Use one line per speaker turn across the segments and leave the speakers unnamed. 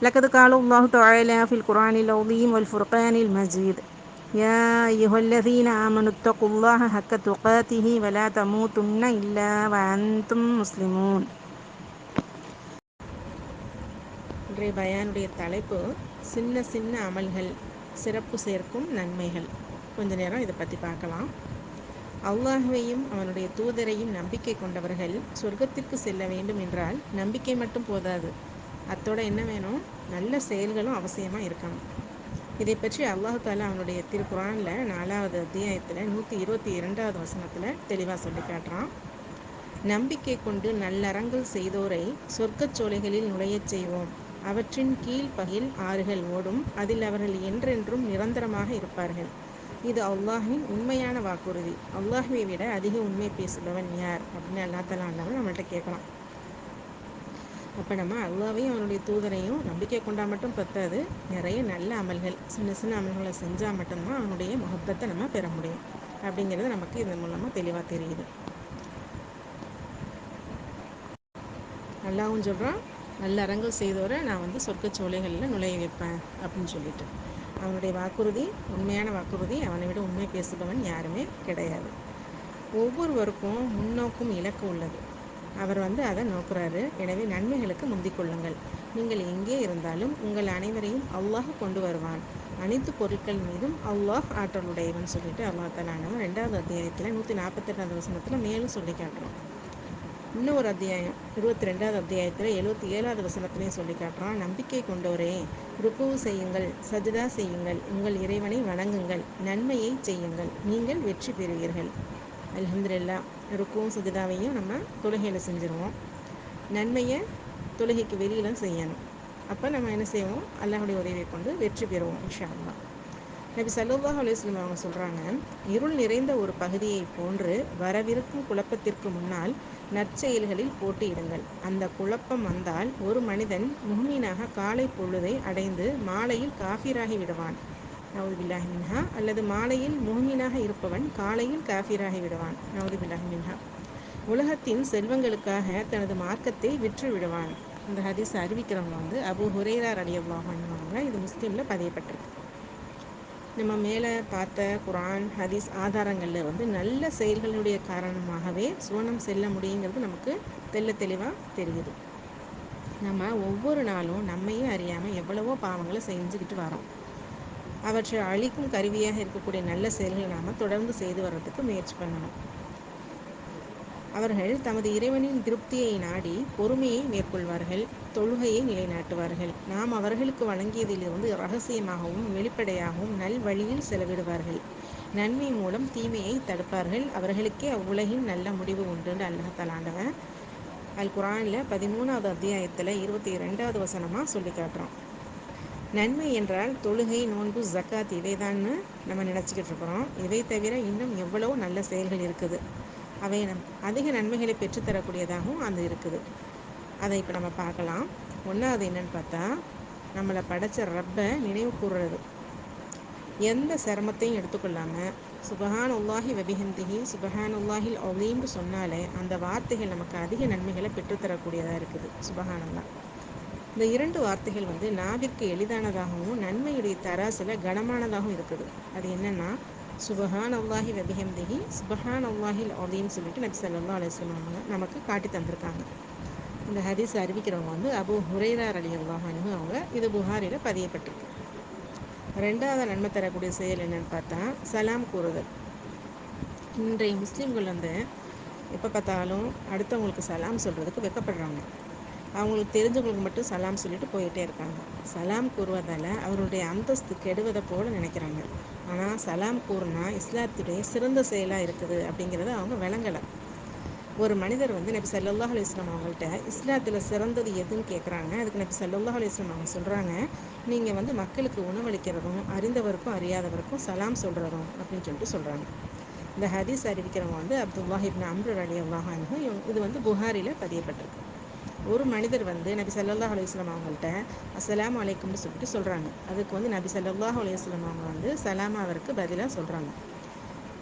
لقد قال الله تعالى في القرآن العظيم والفرقان المجيد يا أيها الذين آمنوا اتقوا الله حق تقاته ولا تموتن إلا وأنتم مسلمون இன்றைய பயானுடைய தலைப்பு சின்ன சின்ன அமல்கள் சிறப்பு சேர்க்கும் நன்மைகள் கொஞ்ச நேரம் இதை பற்றி பார்க்கலாம் அல்லாஹுவையும் அவனுடைய தூதரையும் நம்பிக்கை கொண்டவர்கள் சொர்க்கத்திற்கு செல்ல வேண்டும் என்றால் நம்பிக்கை மட்டும் போதாது அத்தோட என்ன வேணும்? நல்ல செயல்களும் அவசியமாக இருக்கணும். இதை பற்றி அல்லாஹு தாலா அவனுடைய திருக்குறானில் நாலாவது அத்தியாயத்தில் நூற்றி இருபத்தி இரண்டாவது வசனத்தில் தெளிவாக சொல்லி காட்டுறான். நம்பிக்கை கொண்டு நல்லறங்கள் செய்தோரை சொர்க்கச் சோலைகளில் நுழையச் செய்வோம். அவற்றின் கீழ் பகில் ஆறுகள் ஓடும். அதில் அவர்கள் என்றென்றும் நிரந்தரமாக இருப்பார்கள். இது அல்லாஹின் உண்மையான வாக்குறுதி. அல்லாஹுவை விட அதிக உண்மை பேசுபவன் யார்? அப்படின்னு அல்லா தலா நம்மள்கிட்ட கேட்கலாம் அப்போ நம்ம அல்லாவையும் அவனுடைய தூதரையும் நம்பிக்கை கொண்டா மட்டும் பத்தாது. நிறைய நல்ல அமல்கள் சின்ன சின்ன அமல்களை செஞ்சால் மட்டும்தான் அவனுடைய முகப்பத்தை நம்ம பெற முடியும். அப்படிங்கிறது நமக்கு இதன் மூலமாக தெளிவாக தெரியுது. அல்லாவும் சொல்கிறான் நல்ல அரங்கள் செய்தவரை நான் வந்து சொர்க்க சோலைகளில் நுழைய வைப்பேன் அப்படின்னு சொல்லிட்டு. அவனுடைய வாக்குறுதி உண்மையான வாக்குறுதி அவனை விட உண்மை பேசுபவன் யாருமே கிடையாது. ஒவ்வொருவருக்கும் முன்னோக்கும் இலக்கு உள்ளது. அவர் வந்து அதை நோக்குறாரு. எனவே நன்மைகளுக்கு முந்திக் கொள்ளுங்கள். நீங்கள் எங்கே இருந்தாலும் உங்கள் அனைவரையும் அல்லாஹ் கொண்டு வருவான். அனைத்து பொருட்கள் மீதும் அல்லாஹ் ஆற்றலுடையவன் சொல்லிட்டு அல்லாஹ் தலானவன் ரெண்டாவது அத்தியாயத்தில் நூற்றி நாற்பத்தெட்டாவது வசனத்தில் மேலும் சொல்லி காட்டுறோம். இன்னொரு அத்தியாயம் இருபத்தி ரெண்டாவது அத்தியாயத்தில் எழுபத்தி ஏழாவது வசனத்திலையும் சொல்லி காட்டுறான் நம்பிக்கை கொண்டோரே ருக்குவு செய்யுங்கள் சஜிதா செய்யுங்கள் உங்கள் இறைவனை வணங்குங்கள் நன்மையை செய்யுங்கள் நீங்கள் வெற்றி பெறுவீர்கள். அலமதுல்லா ருக்கும் சஜிதாவையும் நம்ம தொழுகையில் செஞ்சுருவோம். நன்மையை தொழுகைக்கு வெளியிலும் செய்யணும். அப்போ நம்ம என்ன செய்வோம்? அல்லாஹுடைய உதவியை கொண்டு வெற்றி பெறுவோம் இன்ஷா அல்லா நபி சல்லூல்லாஹ் அலுவலம் அவங்க சொல்கிறாங்க இருள் நிறைந்த ஒரு பகுதியை போன்று வரவிருக்கும் குழப்பத்திற்கு முன்னால் நற்செயல்களில் போட்டியிடுங்கள். அந்த குழப்பம் வந்தால் ஒரு மனிதன் முஹ்மீனாக காலை பொழுதை அடைந்து மாலையில் காஃபிராகி விடுவான். நவது பில்லாஹி மின்ஹா. அல்லது மாலையில் முகமீனாக இருப்பவன் காலையில் காஃபீராகி விடுவான். நவது பில்லாஹி மின்ஹா. உலகத்தின் செல்வங்களுக்காக தனது மார்க்கத்தை விற்று விடுவான். இந்த ஹதீஸ் அறிவிக்கிறவங்க வந்து அபு ஹுரேரார் அலி அல்லாஹாங்க இது முஸ்லீமில் பதியப்பட்டிருக்கு. நம்ம மேலே பார்த்த குரான் ஹதீஸ் ஆதாரங்களில் வந்து நல்ல செயல்களுடைய காரணமாகவே சுவனம் செல்ல முடியுங்கிறது நமக்கு தெல்ல தெளிவாக தெரியுது. நம்ம ஒவ்வொரு நாளும் நம்மையும் அறியாமல் எவ்வளவோ பாவங்களை செஞ்சுக்கிட்டு வரோம் அவற்றை அழிக்கும் கருவியாக இருக்கக்கூடிய நல்ல செயல்களை நாம் தொடர்ந்து செய்து வர்றதுக்கு முயற்சி பண்ணணும். அவர்கள் தமது இறைவனின் திருப்தியை நாடி பொறுமையை மேற்கொள்வார்கள் தொழுகையை நிலைநாட்டுவார்கள். நாம் அவர்களுக்கு வழங்கியதிலிருந்து ரகசியமாகவும் வெளிப்படையாகவும் நல் வழியில் செலவிடுவார்கள். நன்மை மூலம் தீமையை தடுப்பார்கள். அவர்களுக்கே அவ்வுலகின் நல்ல முடிவு உண்டுன்னு அல்லாஹ் தலாண்டவன் அல் குரானில் பதிமூணாவது அத்தியாயத்தில் இருபத்தி ரெண்டாவது வசனமாக சொல்லி காட்டுறோம் நன்மை என்றால் தொழுகை நோன்பு ஜக்காத் இவைதான்னு நம்ம நினச்சிக்கிட்டு இருக்கிறோம். இவை தவிர இன்னும் எவ்வளோ நல்ல செயல்கள் இருக்குது. அவை நம் அதிக நன்மைகளை பெற்றுத்தரக்கூடியதாகவும் அது இருக்குது. அதை இப்போ நம்ம பார்க்கலாம். ஒன்றாவது என்னன்னு பார்த்தா நம்மளை படைச்ச ரப்பை நினைவு கூறுறது எந்த சிரமத்தையும் எடுத்துக்கொள்ளாமல் சுபஹான் உல்லாஹி வபிஹந்திஹி சுபஹான் உல்லாஹில் ஒலீம்னு சொன்னாலே அந்த வார்த்தைகள் நமக்கு அதிக நன்மைகளை பெற்றுத்தரக்கூடியதாக இருக்குது. சுபஹான் இந்த இரண்டு வார்த்தைகள் வந்து நாவிற்கு எளிதானதாகவும் நன்மையுடைய தராசில் கனமானதாகவும் இருக்குது. அது என்னென்னா சுபஹான் அல்லாஹி வபிஹம்திஹி சுபஹான் அல்லாஹில் அப்படின்னு சொல்லிட்டு நபி சல்லா அலுவலம் நமக்கு காட்டி தந்திருக்காங்க. இந்த ஹதீஸ் அறிவிக்கிறவங்க வந்து அபு ஹுரைரார் அலி அல்லாஹானு அவங்க இது புகாரில் பதியப்பட்டிருக்கு. ரெண்டாவது நன்மை தரக்கூடிய செயல் என்னன்னு பார்த்தா சலாம் கூறுதல். இன்றைய முஸ்லீம்கள் வந்து எப்போ பார்த்தாலும் அடுத்தவங்களுக்கு சலாம் சொல்கிறதுக்கு வெக்கப்படுறாங்க அவங்களுக்கு தெரிஞ்சவங்களுக்கு மட்டும் சலாம் சொல்லிட்டு போயிட்டே இருக்காங்க. சலாம் கூறுவதால் அவருடைய அந்தஸ்து கெடுவதை போல நினைக்கிறாங்க. ஆனால் சலாம் கூறுனா இஸ்லாத்துடைய சிறந்த செயலாக இருக்குது அப்படிங்கிறத அவங்க விளங்கலை. ஒரு மனிதர் வந்து நபி ஸல்லல்லாஹு அலைஹி அவங்கள்ட்ட இஸ்லாத்தில் சிறந்தது எதுன்னு கேட்குறாங்க அதுக்கு நபி ஸல்லல்லாஹு அலைஹி அவங்க சொல்கிறாங்க நீங்கள் வந்து மக்களுக்கு உணவளிக்கிறதும் அறிந்தவருக்கும் அறியாதவருக்கும் சலாம் சொல்கிறதும் அப்படின்னு சொல்லிட்டு சொல்கிறாங்க இந்த ஹதீஸ் அறிவிக்கிறவங்க வந்து அப்துல்லாஹ் அம்ரு அலி அன்ஹு இது வந்து புகாரியில் பதியப்பட்டிருக்கு. ஒரு மனிதர் வந்து நபி சல்லாஹ் அலைஹி அவங்கள்ட்ட அஸ்ஸலாமு அலைக்கும்னு சொல்லிட்டு சொல்கிறாங்க அதுக்கு வந்து நபி சல்லாஹ் அலைஹி அவங்க வந்து அவருக்கு பதிலாக சொல்கிறாங்க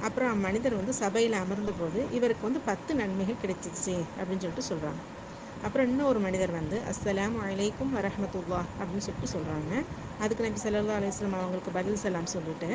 அப்புறம் அம்மனிதர் வந்து சபையில் அமர்ந்த போது இவருக்கு வந்து பத்து நன்மைகள் கிடைச்சிச்சு அப்படின்னு சொல்லிட்டு சொல்கிறாங்க அப்புறம் இன்னொரு மனிதர் வந்து அஸ்லாம் அலைக்கும் வரஹமத்துல்லா அப்படின்னு சொல்லிட்டு சொல்கிறாங்க அதுக்கு நபி சல்லா அலைஹி அவங்களுக்கு பதில் சலாம் சொல்லிட்டு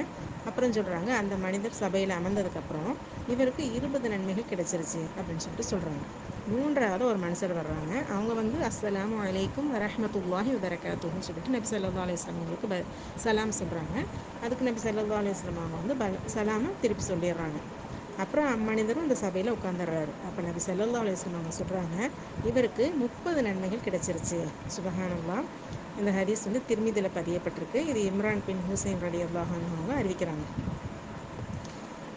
அப்புறம் சொல்கிறாங்க அந்த மனிதர் சபையில் அமர்ந்ததுக்கப்புறம் இவருக்கு இருபது நன்மைகள் கிடைச்சிருச்சு அப்படின்னு சொல்லிட்டு சொல்கிறாங்க மூன்றாவது ஒரு மனுஷர் வர்றாங்க. அவங்க வந்து அஸ்ஸலாம் அலைக்கும் வரஹ்மத்துல்லாஹி வபரகாத்துஹுன்னு சொல்லிட்டு நபி சல்லா அலைஹி அவங்களுக்கு ப சலாம் சொல்கிறாங்க அதுக்கு நபி சல்லா அலைஹி அவங்க வந்து ப சலாமை திருப்பி சொல்லிடுறாங்க. அப்புறம் அம்மனிதரும் அந்த சபையில் உட்காந்துடுறாரு அப்போ நபி சல்லா அலைஹி அவங்க சொல்கிறாங்க இவருக்கு முப்பது நன்மைகள் கிடைச்சிருச்சு. சுபஹானல்லாஹ். இந்த ஹதீஸ் வந்து திருமிதியில் பதியப்பட்டிருக்கு. இது இம்ரான் பின் ஹுசைன் ரலி அல்லாஹான் அவங்க அறிவிக்கிறாங்க.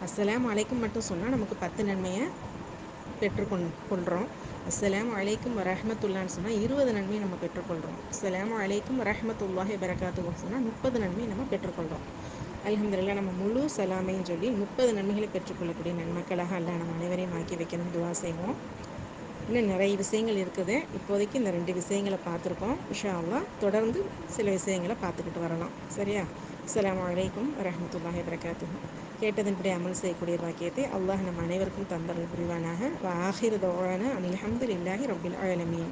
அஸ்ஸலாம் அலைக்கும் மட்டும் சொன்னால் நமக்கு பத்து நன்மையை பெற்றுக்கொண் கொள்கிறோம் அஸ்ஸலாமு அலைக்கும் ரஹமத்துல்லான்னு சொன்னால் இருபது நன்மையை நம்ம பெற்றுக்கொள்கிறோம் அஸ்ஸலாமு அலைக்கும் ரஹமத்துல்லாஹி பரகாத்துக்கும் சொன்னால் முப்பது நன்மையை நம்ம பெற்றுக்கொள்கிறோம் அலமதுல்லா நம்ம முழு சலாமைன்னு சொல்லி முப்பது நன்மைகளை பெற்றுக்கொள்ளக்கூடிய நன்மக்களாக அல்ல நம்ம அனைவரையும் ஆக்கி வைக்கணும் துவா செய்வோம். இன்னும் நிறைய விஷயங்கள் இருக்குது. இப்போதைக்கு இந்த ரெண்டு விஷயங்களை பார்த்துருக்கோம். இன்ஷா அல்லாஹ் தொடர்ந்து சில விஷயங்களை பார்த்துக்கிட்டு வரலாம். சரியா? அஸ்ஸலாமு அலைக்கும் வரமத்துல்லாஹி வபரகாத்துஹு கேட்டதன்படி அமல் செய்யக்கூடிய பாக்கியத்தை அல்லாஹ் நம் அனைவருக்கும் தந்தர்கள் புரிவானாக. வ ஆஹிரு தவானா அனில் ஹம்துலில்லாஹி ரப்பில் ஆலமீன்.